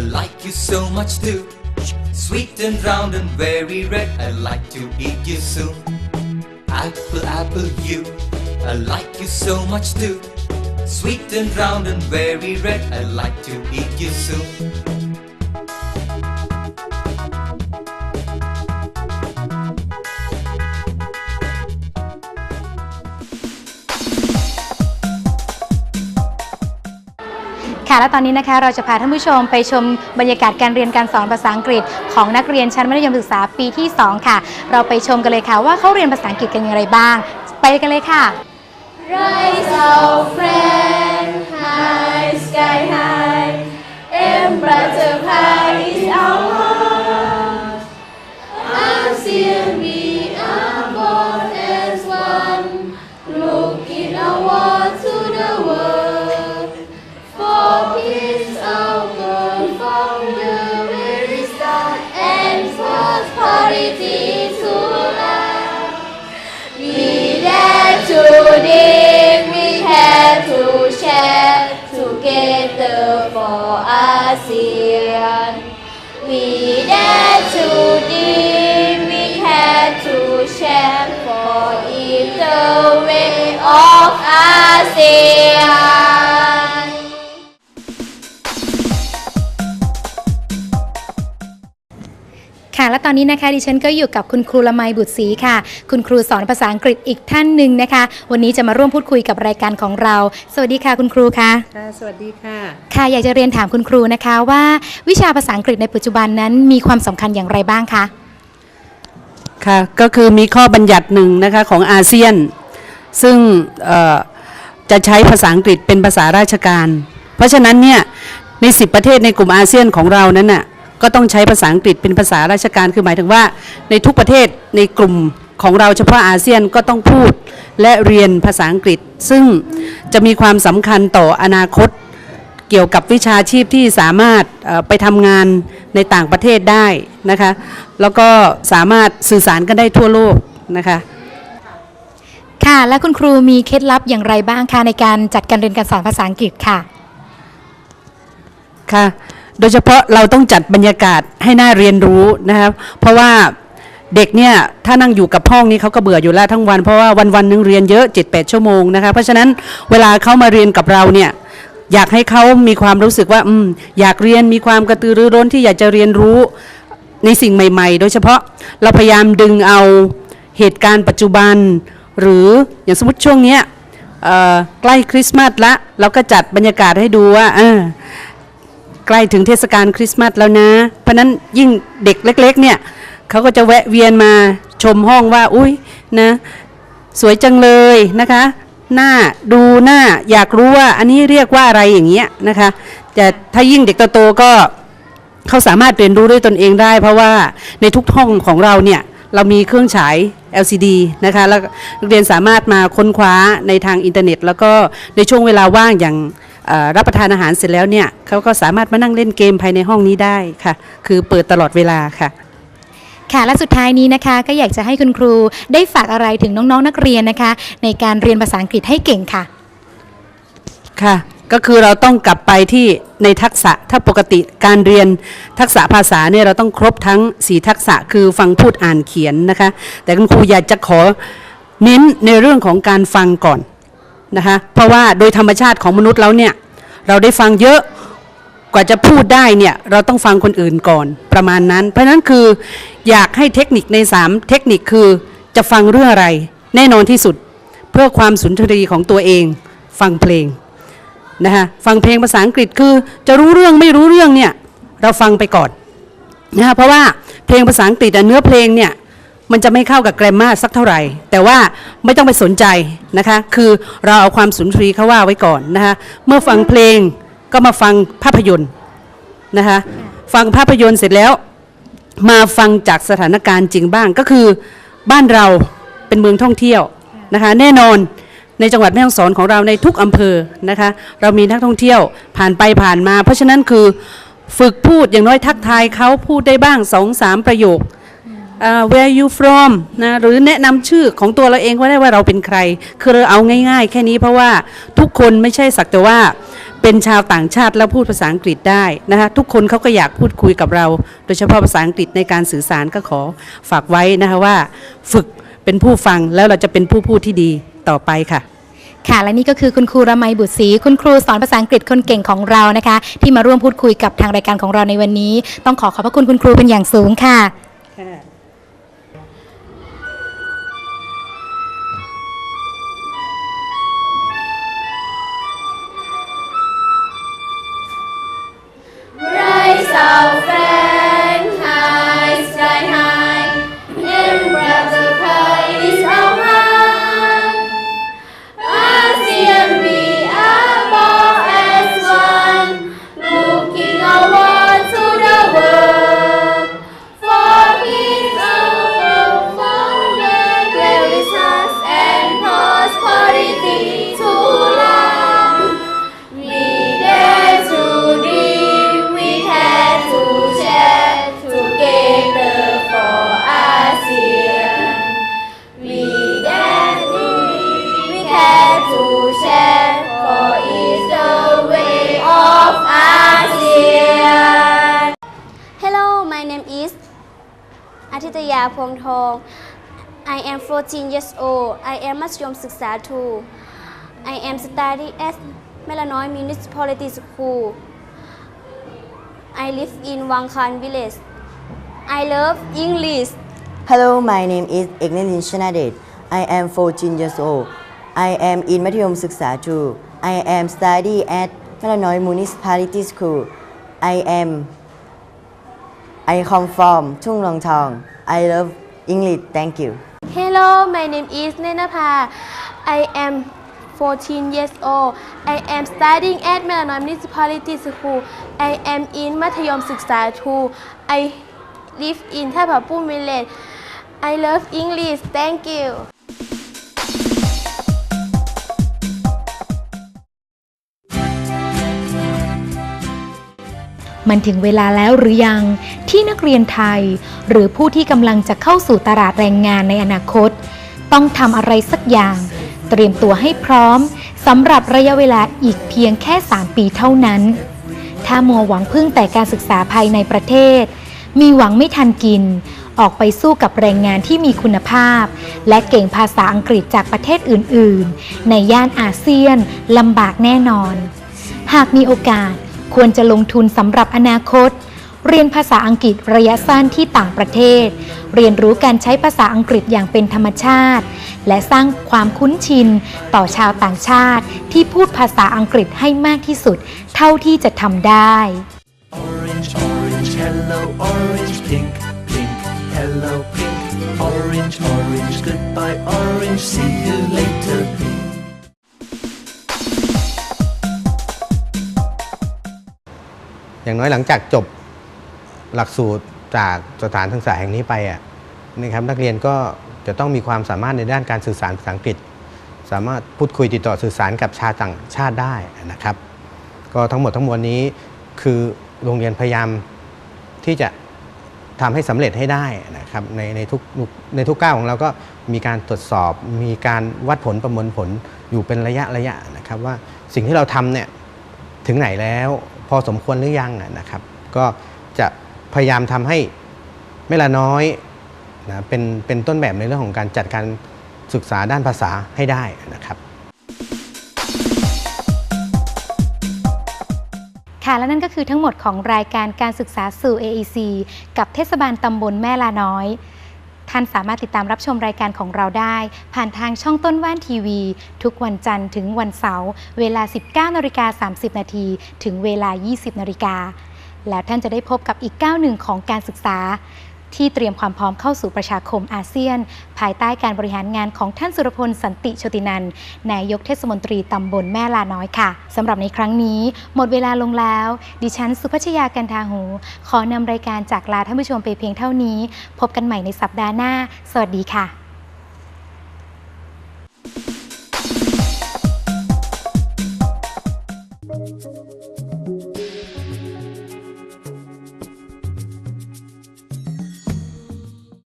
like you so much too. Sweet and round and very red. I like to eat you soon. Apple, apple, you. I like you so much too. Sweet and round and very red. I like to eat you soon. ค่ะ และตอนนี้นะคะเราจะพาท่านผู้ชมไปชมบรรยากาศการเรียนการสอนภาษาอังกฤษ ของนักเรียนชั้นมัธยมศึกษาปีที่ 2 ค่ะ เราไปชมกันเลยค่ะว่าเขาเรียนภาษาอังกฤษกันอย่างไรบ้าง ไปกันเลยค่ะ Rise our friend, high sky high, and brighter of ASEAN. ค่ะ และตอนนี้นะคะดิฉันก็อยู่กับคุณครูละไมบุตรศรีค่ะ คุณครูสอนภาษาอังกฤษอีกท่านหนึ่งนะคะ วันนี้จะมาร่วมพูดคุยกับรายการของเรา สวัสดีค่ะคุณครูคะค่ะ สวัสดีค่ะ ค่ะ อยากจะเรียนถามคุณครูนะคะว่าวิชาภาษาอังกฤษในปัจจุบันนั้นมีความสำคัญอย่างไรบ้างคะ ค่ะ ก็คือมีข้อบัญญัติหนึ่งนะคะของอาเซียน ซึ่งจะใช้ภาษาอังกฤษเป็นภาษาราชการ เพราะฉะนั้นเนี่ยใน 10 ประเทศในกลุ่มอาเซียนของเรานั้นน่ะก็ต้องใช้ภาษาอังกฤษเป็นภาษาราชการคือหมายถึงว่า ในทุกประเทศในกลุ่มของเราเฉพาะอาเซียนก็ต้องพูดและเรียนภาษาอังกฤษ ซึ่งจะมีความสำคัญต่ออนาคตเกี่ยวกับวิชาชีพที่สามารถไปทำงานในต่างประเทศได้นะคะแล้วก็สามารถสื่อสารกันได้ทั่วโลกนะคะ ค่ะ และคุณครูมีเคล็ดลับอย่างไรบ้างคะในการจัดการเรียนการสอนภาษาอังกฤษค่ะ ค่ะ โดยเฉพาะเราต้องจัดบรรยากาศให้น่าเรียนรู้นะครับเพราะว่าเด็กเนี่ยถ้านั่งอยู่กับห้องนี้เขาก็เบื่ออยู่แล้วทั้งวันเพราะว่าวันวันหนึงเรียนเยอะ 7-8 ชั่วโมงนะคะเพราะฉะนั้นเวลาเขามาเรียนกับเราเนี่ยอยากให้เขามีความรู้สึกว่าอืมอยากเรียนมีความกระตือรือร้นที่อยากจะเรียนรู้ในสิ่งใหม่ ๆ โดยเฉพาะเราพยายามดึงเอาเหตุการณ์ปัจจุบัน หรืออย่างสมมติช่วงเนี้ยใกล้คริสต์มาสละเราก็จัดบรรยากาศให้ดูว่าใกล้ถึงเทศกาลคริสต์มาสแล้วนะ เพราะนั้นยิ่งเด็กเล็กๆเนี่ยเขาก็จะแวะเวียนมาชมห้องว่า อุ้ยนะสวยจังเลยนะคะหน้าดูหน้าอยากรู้ว่าอันนี้เรียกว่าอะไรอย่างเงี้ยนะคะแต่ถ้ายิ่งเด็กโตๆก็เขาสามารถเรียนรู้ด้วยตนเองได้ เพราะว่าในทุกห้องของเราเนี่ย เรามีเครื่องฉาย LCD นะคะแล้วนักเรียนสามารถมาค้นคว้าในทางอินเทอร์เน็ต แล้วก็ในช่วงเวลาว่างอย่างเอ่อรับประทานอาหารเสร็จแล้วเนี่ยเขาก็สามารถมานั่งเล่นเกมภายในห้องนี้ได้ค่ะ คือเปิดตลอดเวลาค่ะค่ะและสุดท้ายนี้นะคะก็อยากจะให้คุณครูได้ฝากอะไรถึงน้องๆนักเรียนนะคะ ในการเรียนภาษาอังกฤษให้เก่งค่ะ ค่ะ ก็คือเราต้องกลับไปที่ ในทักษะถ้าปกติการเรียนทักษะภาษาเนี่ยเราต้องครบทั้ง 4 ทักษะคือฟังพูดอ่านเขียนนะคะ แต่คุณครูอยากจะขอเน้นในเรื่องของการฟังก่อนนะคะเพราะว่าโดยธรรมชาติของมนุษย์แล้วเนี่ยเราได้ฟังเยอะกว่าจะพูดได้เนี่ยเราต้องฟังคนอื่นก่อนประมาณนั้น เพราะนั้นคืออยากให้เทคนิคใน 3 เทคนิคคือจะฟังเรื่องอะไร แน่นอนที่สุดเพื่อความสุนทรีของตัวเอง ฟังเพลง นะคะฟังเพลงภาษาอังกฤษคือจะรู้เรื่องไม่รู้เรื่องเนี่ยเราฟังไปก่อนนะคะเพราะว่าเพลงภาษาอังกฤษเนื้อเพลงเนี่ยมันจะไม่เข้ากับแกรมมาสักเท่าไหร่ แต่ว่าไม่ต้องไปสนใจนะคะคือเราเอาความสุนทรีเขาว่าไว้ก่อนนะคะเมื่อฟังเพลงก็มาฟังภาพยนตร์นะคะฟังภาพยนตร์เสร็จแล้ว มาฟังจากสถานการณ์จริงบ้างก็คือบ้านเราเป็นเมืองท่องเที่ยวนะคะแน่นอน ในจังหวัดแม่ฮ่องสอนของเราในทุกอำเภอนะคะ เรามีนักท่องเที่ยวผ่านไปผ่านมา เพราะฉะนั้นคือฝึกพูดอย่างน้อยทักทายเขาพูดได้บ้างสองสามประโยคอ่า where you from นะหรือแนะนำชื่อของตัวเราเองว่าได้ว่าเราเป็นใคร คือเราเอาง่าย ๆ แค่นี้เพราะว่าทุกคนไม่ใช่สักแต่ว่าเป็นชาวต่างชาติแล้วพูดภาษาอังกฤษได้นะคะทุกคนเขาก็อยากพูดคุยกับเรา โดยเฉพาะภาษาอังกฤษในการสื่อสารก็ขอฝากไว้นะคะว่า ฝึกเป็นผู้ฟังแล้วเราจะเป็นผู้พูดที่ดี ต่อไปค่ะค่ะและนี่ก็คือคุณครูระไมบุตรศรีคุณครูสอนภาษาอังกฤษคนเก่งของเรานะคะ ที่มาร่วมพูดคุยกับทางรายการของเราในวันนี้ ต้องขอขอบพระคุณคุณครูเป็นอย่างสูงค่ะ Atitaya Pongthong. I am 14 years old. I am มัธยมศึกษา 2. I am studying at Melanoy Municipality School. I live in Wangkhan Village. I love English. Hello, my name is Ignalin Shanadet. I am 14 years old. I am in Mathayom Suksa 2. I am study at Melanoy Municipality School. I am I come from Tung Long Thong. I love English. Thank you. Hello, my name is Nenapa. I am 14 years old. I am studying at Melanoy Municipality School. I am in Mathayom Suksa 2. I live in Thapapum village. I love English. Thank you. มันถึงเวลาแล้วหรือยังที่นักเรียนไทย หรือผู้ที่กำลังจะเข้าสู่ตลาดแรงงานในอนาคต ต้องทำอะไรสักอย่าง เตรียมตัวให้พร้อมสำหรับระยะเวลาอีกเพียงแค่ 3 ปีเท่านั้น ถ้ามัวหวังพึ่งแต่การศึกษาภายในประเทศ มีหวังไม่ทันกิน ออกไปสู้กับแรงงานที่มีคุณภาพ และเก่งภาษาอังกฤษจากประเทศอื่น ๆ ในย่านอาเซียนลำบากแน่นอน หากมีโอกาส ควรจะลงทุนสำหรับอนาคต เรียนภาษาอังกฤษระยะสั้นที่ต่างประเทศ เรียนรู้การใช้ภาษาอังกฤษอย่างเป็นธรรมชาติ และสร้างความคุ้นชิน ต่อชาวต่างชาติ ที่พูดภาษาอังกฤษให้มากที่สุด เท่าที่จะทำได้ Orange, orange, hello, orange, pink, pink, hello, pink. Orange, orange, goodbye, orange, see you later, อย่างน้อยหลังจากจบหลักสูตรจากสถานศึกษาแห่งนี้ไปอะนะครับนักเรียนก็จะต้องมีความสามารถในด้านการสื่อสารภาษาอังกฤษ สามารถพูดคุยติดต่อสื่อสารกับชาวต่างชาติได้นะครับ ก็ทั้งหมดทั้งมวลนี้คือโรงเรียนพยายามที่จะทำให้สำเร็จให้ได้นะครับในในทุกในทุกก้าวของเราก็มีการตรวจสอบ มีการวัดผลประเมวลผลอยู่เป็นระยะระยะนะครับว่าสิ่งที่เราทำเนี่ยถึงไหนแล้ว พอสมควรหรือยังนะครับ ก็จะพยายามทำให้ไม่ละน้อยนะเป็นเป็นต้นแบบในเรื่องของการจัดการศึกษาด้านภาษาให้ได้นะครับค่ะและนั่นก็คือทั้งหมดของรายการการศึกษาสู่ AEC กับเทศบาลตำบลแม่ลาน้อย ท่านสามารถติดตามรับชมรายการของเราได้ ผ่านทางช่องต้นว่านทีวี ทุกวันจันทร์ถึงวันเสาร์เวลา 19นาฬิกา30นาทีถึงเวลา 20นาฬิกาแล้วท่านจะได้พบกับอีกก้าวหนึ่งของการศึกษา ที่เตรียมความพร้อมเข้าสู่ประชาคมอาเซียน ภายใต้การบริหารงานของท่านสุรพลสันติโชตินันนายกเทศมนตรีตำบลแม่ลาน้อยค่ะสำหรับในครั้งนี้ หมดเวลาลงแล้ว ดิฉันสุพัชยากันทาหู ขอนำรายการจากลาท่านผู้ชมไปเพียงเท่านี้ พบกันใหม่ในสัปดาห์หน้า สวัสดีค่ะ